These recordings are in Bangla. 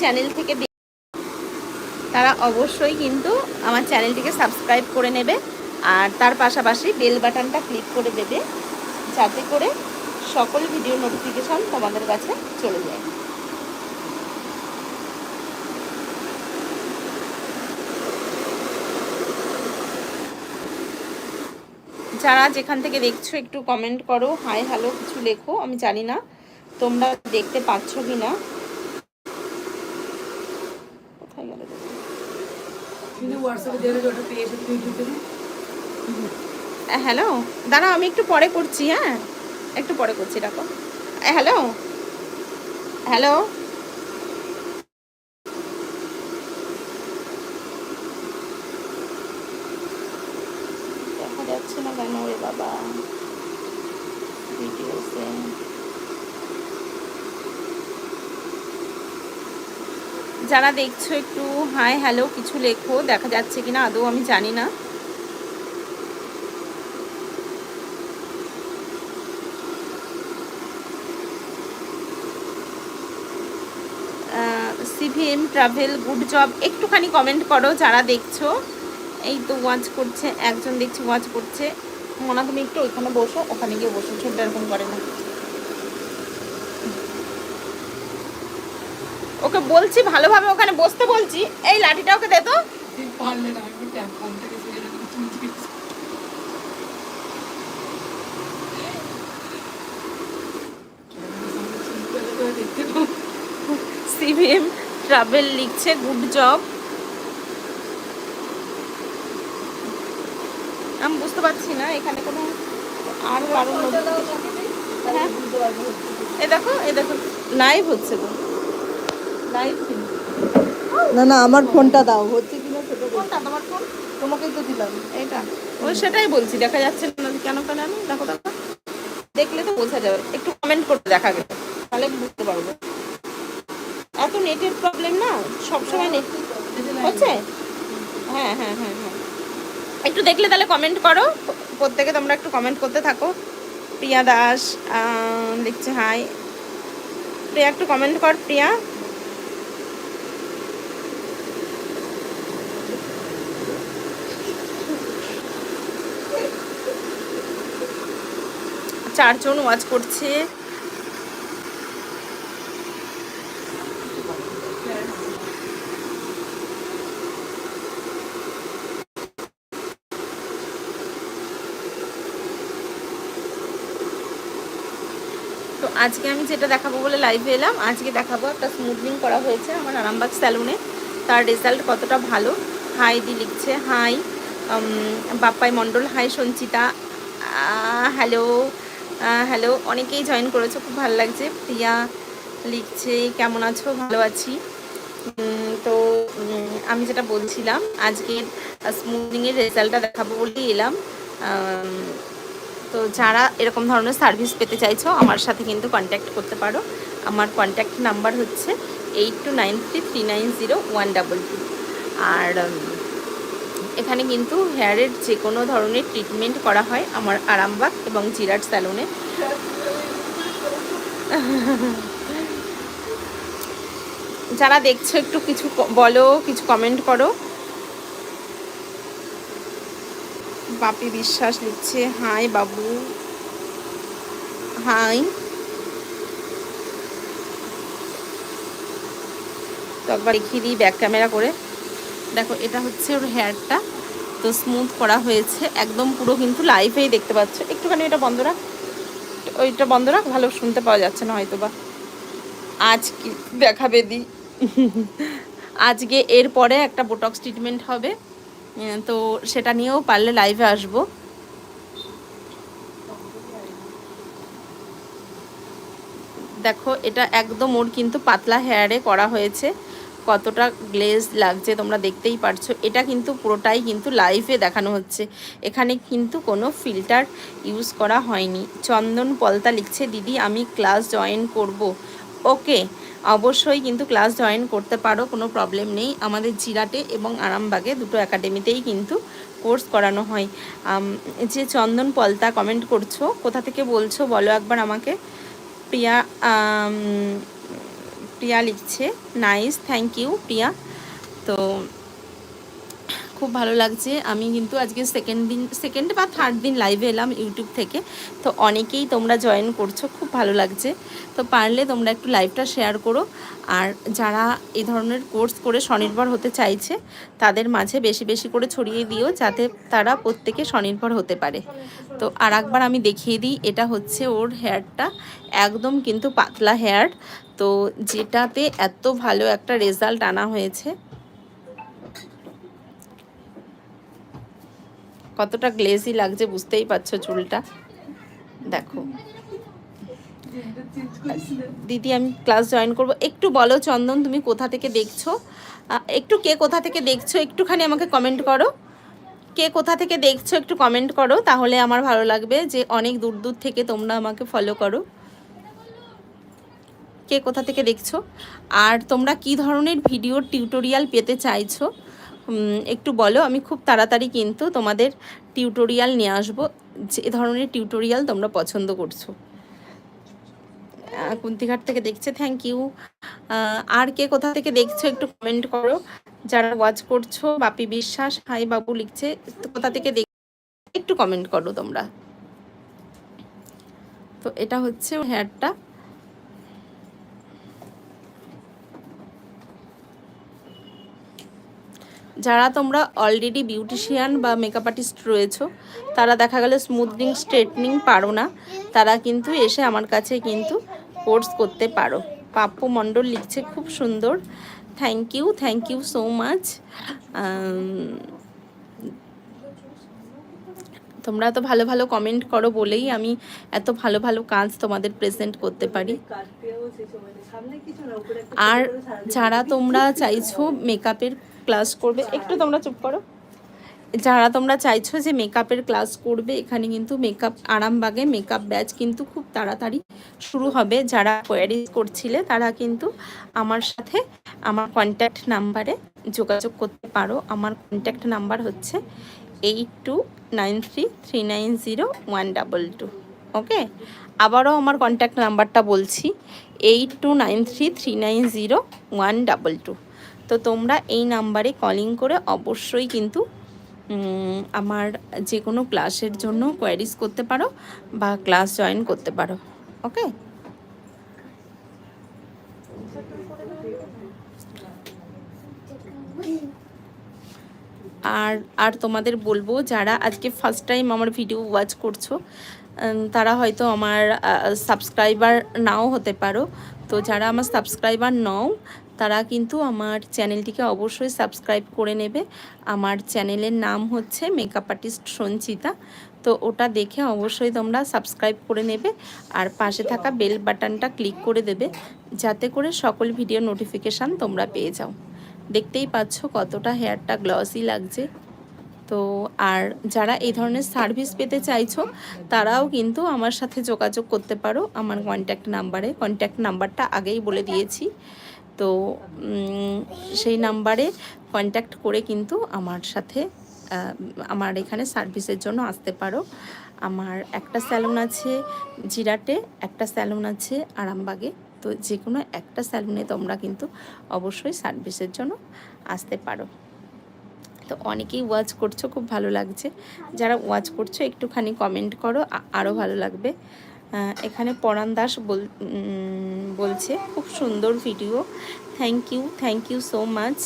চ্যানেল থেকে তারা অবশ্যই কিন্তু আমার চ্যানেলটিকে সাবস্ক্রাইব করে নেবে আর তার পাশাপাশি বেল বাটনটা ক্লিক করে দেবে যাতে করে সকল ভিডিও নোটিফিকেশন তোমাদের কাছে চলে যায়। যারা যেখান থেকে দেখছ একটু কমেন্ট করো হাই হ্যালো কিছু লেখো, আমি জানি না, তোমরা দেখতে পাচ্ছ কি না কোথায় গেল দেখো? কিন্তু হ্যালো দাঁড়াও, আমি একটু পরে করছি হ্যাঁ? একটু পরে করছি, রাখো। হ্যালো হ্যালো দেখা যাচ্ছে না কেন রে বাবা? যারা দেখছ একটু হাই হ্যালো কিছু লেখো, দেখা যাচ্ছে কিনা, আদৌ আমি জানি না। সিভিএম ট্রাভেল গুড জব একটুখানি কমেন্ট করো যারা দেখছ। এই তো ওয়াচ করছে, একজন দেখছি ওয়াচ করছে। মনা, তুমি একটু ওইখানে বসো, ওখানে গিয়ে বসো ছোট এরকম করে না। ওকে বলছি ভালোভাবে ওখানে বসতে বলছি। এই লাঠিটা ওকে দে তো। সিভিএম ট্রাভেল লিখছে গুড জব। আমি বুঝতে পারছি না এখানে কোনো আর কারণ হ্যাঁ। এ দেখো এ দেখো লাইভ হচ্ছে তো। না না, আমার ফোনটা দাও। হচ্ছে কিনা সেটা। কোনটা তোমার ফোন? তোমাকেই তো দিলাম এটা ওই সেটাই বলছি, দেখা যাচ্ছে না কেন কেন আমি, দেখো দেখো দেখলে তো বোঝা যাবে, একটু কমেন্ট করতে দেখা গেল, তাহলে বুঝতে পারব। এত নেটের প্রবলেম না, সবসময় নেট হচ্ছে? হ্যাঁ হ্যাঁ হ্যাঁ হ্যাঁ। একটু দেখলে তাহলে কমেন্ট করো, প্রত্যেকে তোমরা একটু কমেন্ট করতে থাকো। প্রিয়া দাস লিখছে হাই প্রিয়া, একটু কমেন্ট কর, প্রিয়া। চারজন ওয়াচ করছে। তো আজকে আমি যেটা দেখাবো বলে লাইভে এলাম, আজকে দেখাবো একটা স্মুথনিং করা হয়েছে আমার আরামবাগ স্যালুনে তার রেজাল্ট কতটা ভালো? হাই দি লিখছে hi Bappai Mondal hi Sanchita hello hello অনেকেই জয়েন করেছ, খুব ভালো লাগছে। প্রিয়া লিখছে, কেমন আছো? ভালো আছি। তো আমি যেটা বলছিলাম আজকের স্মুথনিংয়ের রেজাল্টটা দেখাবো বলেই এলাম। তো যারা এরকম ধরনের সার্ভিস পেতে চাইছো, আমার সাথে কিন্তু কন্ট্যাক্ট করতে পারো। আমার কন্ট্যাক্ট নাম্বার হচ্ছে eight two nine three three nine zero one double two আর এখানে কিন্তু হেয়ারের যে কোনো ধরনের ট্রিটমেন্ট করা হয় আমার আরামবাগ এবং জিরাট স্যালুনে যারা দেখছ একটু কিছু বলো, কিছু কমেন্ট করো। বাপি বিশ্বাস লিখছে, হাই বাবু। হাই। তো একবার দেখিয়ে দিই ব্যাক ক্যামেরা করে। দেখো, এটা হচ্ছে ওর হেয়ারটা তো স্মুথ করা হয়েছে। একদম পুরো কিন্তু লাইভেই দেখতে পাচ্ছ। একটুখানি এটা বন্ধ রাখ। ওইটা বন্ধ রাখ, ভালো শুনতে পাওয়া যাচ্ছে না হয়তো বা আজ কি দেখাবে দি। আজকে এরপরে একটা বোটক্স ট্রিটমেন্ট হবে। তো সেটা নিয়েও পারলে লাইভে আসব। দেখো, এটা একদম ওর কিন্তু পাতলা হেয়ারে করা হয়েছে। কতটা গ্লেজ লাগছে তোমরা দেখতেই পারছ। এটা কিন্তু পুরোটাই কিন্তু লাইভে দেখানো হচ্ছে। এখানে কিন্তু কোনো ফিল্টার ইউজ করা হয়নি। চন্দন পলতা লিখছে, দিদি, আমি ক্লাস জয়েন করব। ওকে, অবশ্যই কিন্তু ক্লাস জয়েন করতে পারো, কোনো প্রবলেম নেই। আমাদের জিরাটে এবং আরামবাগে দুটো একাডেমিতেই কিন্তু কোর্স করানো হয়। যে চন্দন পলতা কমেন্ট করছ, কোথা থেকে বলছো? বলো একবার আমাকে। প্রিয়া প্রিয়া লিখছে। Nice thank you Priya. তো খুব ভালো লাগছে। আমি কিন্তু আজকে সেকেন্ড দিন সেকেন্ড বা থার্ড দিন লাইভে এলাম ইউটিউব থেকে। তো অনেকেই তোমরা জয়েন করছ, খুব ভালো লাগছে। তো পারলে তোমরা একটু লাইভটা শেয়ার করো। আর যারা এই ধরনের কোর্স করে স্বনির্ভর হতে চাইছে, তাদের মাঝে বেশি বেশি করে ছড়িয়ে দিও, যাতে তারা প্রত্যেকে স্বনির্ভর হতে পারে। তো আর একবার আমি দেখিয়ে দিই, এটা হচ্ছে ওর হেয়ারটা একদম কিন্তু পাতলা হেয়ার তো যেটাতে এত ভালো একটা রেজাল্ট আনা হয়েছে। কতটা গ্লেজি লাগছে বুঝতেই পারছ চুলটা। দেখো। দিদি, আমি ক্লাস জয়েন করব। একটু বলো চন্দন, তুমি কোথা থেকে দেখছ? একটু কে কোথা থেকে দেখছ? একটুখানি আমাকে কমেন্ট করো। কে কোথা থেকে দেখছ? একটু কমেন্ট করো, তাহলে আমার ভালো লাগবে যে অনেক দূর দূর থেকে তোমরা আমাকে ফলো করো। কে কোথা থেকে দেখছ? আর তোমরা কি ধরনের ভিডিও টিউটোরিয়াল পেতে চাইছো? একটু বলো, আমি খুব তাড়াতাড়ি কিন্তু তোমাদের টিউটোরিয়াল নিয়ে আসব। যে ধরনের টিউটোরিয়াল তোমরা পছন্দ করছ। কুন্তিঘাট থেকে দেখছে থ্যাংক ইউ আর কে কোথা থেকে দেখছ একটু কমেন্ট করো। যারা ওয়াচ করছ, বাপি বিশ্বাস, হাই বাবু লিখছে, কোথা থেকে দেখ, একটু কমেন্ট করো তোমরা। তো এটা হচ্ছে হেয়ারটা যারা তোমরা অলরেডি বিউটিশিয়ান বা মেকআপ আর্টিস্ট রয়েছো, তারা দেখা গেল স্মুথনিং স্ট্রেটনিং পারো না। তারা কিন্তু এসে আমার কাছে কিন্তু কোর্স করতে পারো। পাপ্পু মণ্ডল লিখছে খুব সুন্দর। Thank you thank you so much তোমরা তো ভালো ভালো কমেন্ট করো বলেই আমি এত ভালো ভালো কাজ তোমাদের প্রেজেন্ট করতে পারি। আর যারা তোমরা চাইছো মেকআপের ক্লাস করবে। একটু তোমরা চুপ করো। যারা তোমরা চাইছো যে মেকআপের ক্লাস করবে, এখানে কিন্তু মেকআপ আরামবাগে মেকআপ ব্যাচ কিন্তু খুব তাড়াতাড়ি শুরু হবে। যারা কোয়ারি করছিলে, তারা কিন্তু আমার সাথে আমার কন্ট্যাক্ট নাম্বারে যোগাযোগ করতে পারো। আমার কন্ট্যাক্ট নাম্বার হচ্ছে eight two nine three three nine zero one double two okay আবারও আমার কন্ট্যাক্ট নাম্বারটা বলছি eight two nine three three nine zero one double two তো তোমরা এই নাম্বারে কলিং করে অবশ্যই কিন্তু আমার যে কোনো ক্লাসের জন্য কোয়ারিজ করতে পারো বা ক্লাস জয়েন করতে পারো ওকে আর আর তোমাদের বলব যারা আজকে ফার্স্ট টাইম আমার ভিডিও ওয়াচ করছ তারা হয়তো আমার সাবস্ক্রাইবার নাও হতে পারো। তো যারা আমার সাবস্ক্রাইবার নও তারা কিন্তু আমার চ্যানেলটিকে অবশ্যই সাবস্ক্রাইব করে নেবে। আমার চ্যানেলের নাম হচ্ছে মেকআপ আর্টিস্ট সঞ্চিতা। তো ওটা দেখে অবশ্যই তোমরা সাবস্ক্রাইব করে নেবে আর পাশে থাকা বেল বাটনটা ক্লিক করে দেবে যাতে করে সকল ভিডিও নোটিফিকেশান তোমরা পেয়ে যাও। দেখতেই পাচ্ছ কতটা হেয়ারটা গ্লসি লাগছে। তো আর যারা এই ধরনের সার্ভিস পেতে চাইছো, তারাও কিন্তু আমার সাথে যোগাযোগ করতে পারো। আমার কন্ট্যাক্ট নাম্বারে কন্ট্যাক্ট নাম্বারটা আগেই বলে দিয়েছি। তো সেই নাম্বারে কন্ট্যাক্ট করে কিন্তু আমার সাথে আমার এখানে সার্ভিসের জন্য আসতে পারো। আমার একটা স্যালুন আছে জিরাটে, একটা স্যালুন আছে আরামবাগে। তো যে কোনো একটা স্যালুনে তোমরা কিন্তু অবশ্যই সার্ভিসের জন্য আসতে পারো। তো অনেকেই ওয়াচ করছ, খুব ভালো লাগছে। যারা ওয়াচ করছ, একটুখানি কমেন্ট করো আরও ভালো লাগবে। এখানে পরাণ দাস বল বলছে, খুব সুন্দর video thank you thank you so much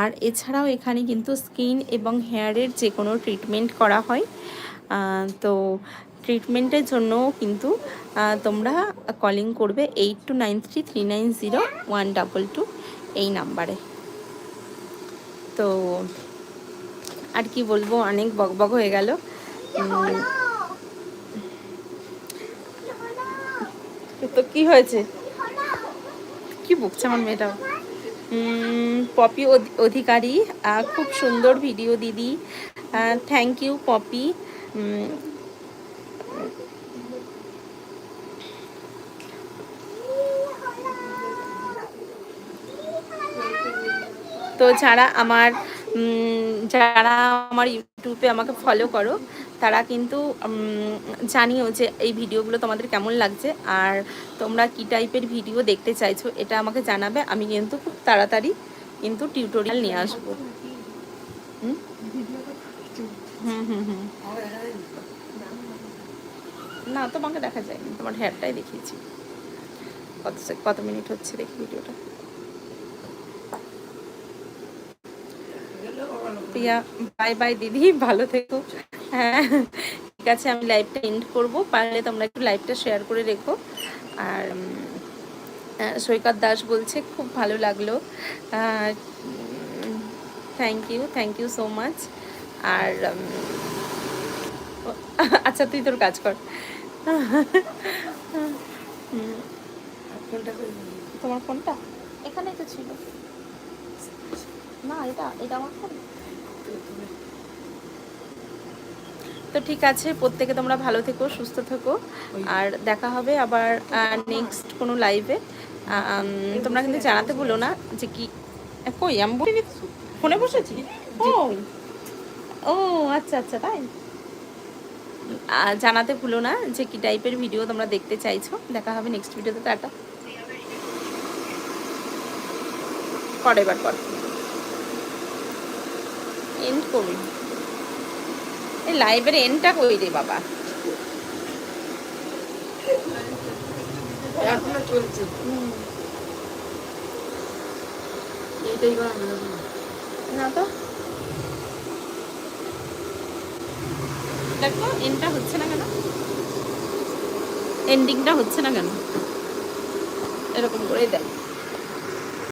আর এছাড়াও এখানে কিন্তু স্কিন এবং হেয়ারের যে কোনো ট্রিটমেন্ট করা হয়। তো ট্রিটমেন্টের জন্যও কিন্তু তোমরা কলিং করবে eight two nine three three nine zero one double two এই নাম্বারে তো আর কি বলব, অনেক বকবক হয়ে গেল। তো কি হয়েছে? কি বকছে আমার মেয়েটাও? পপি অধিকারী খুব সুন্দর ভিডিও দিদি। Thank you Poppy. তো যারা আমার যারা আমার ইউটিউবে আমাকে ফলো করো, তারা কিন্তু জানিও যে এই ভিডিওগুলো তোমাদের কেমন লাগছে আর তোমরা কি টাইপের ভিডিও দেখতে চাইছো এটা আমাকে জানাবে, আমি কিন্তু খুব তাড়াতাড়ি কিন্তু টিউটোরিয়াল নিয়ে আসব। হুম? হুম হুম না। তোমাকে দেখা যায়নি, তোমার হেয়ারটাই দেখিয়েছি। কত কত মিনিট হচ্ছে দেখি ভিডিওটা গেলে ওরা লোক- প্রিয়া বাই বাই দিদি ভালো থেকো। হ্যাঁ ঠিক আছে আমি লাইভটা এন্ড করব। পারলে তোমরা একটু লাইভটা শেয়ার করে রেখো। আর সৈকত দাস বলছে খুব ভালো লাগল। Thank you thank you so much আর আচ্ছা তুই তোর কাজ কর। তোমার ফোনটা? এখানেই তো ছিল। না এটা এটা আমার ফোন তো ঠিক আছে প্রত্যেকে তোমরা ভালো থেকো সুস্থ থেকো। আর দেখা হবে আবার নেক্সট কোনো লাইভে তোমরা কিন্তু জানাতে ভুলো না যে কি কই আমি বলি ফোনে বসেছি ও আচ্ছা আচ্ছা তাই? জানাতে ভুলো না যে কি টাইপের ভিডিও তোমরা দেখতে চাইছো। দেখা হবে নেক্সট ভিডিওতে টাটা। কর এবার কর এন্ড করবি এই লাইভের এন্ডটা কই রে বাবা? এখনও চলছে। এইটাই করা। না। তো। দেখো এন্ডটা হচ্ছে না কেন? এন্ডিংটা হচ্ছে না কেন? এরকম করে দেখ।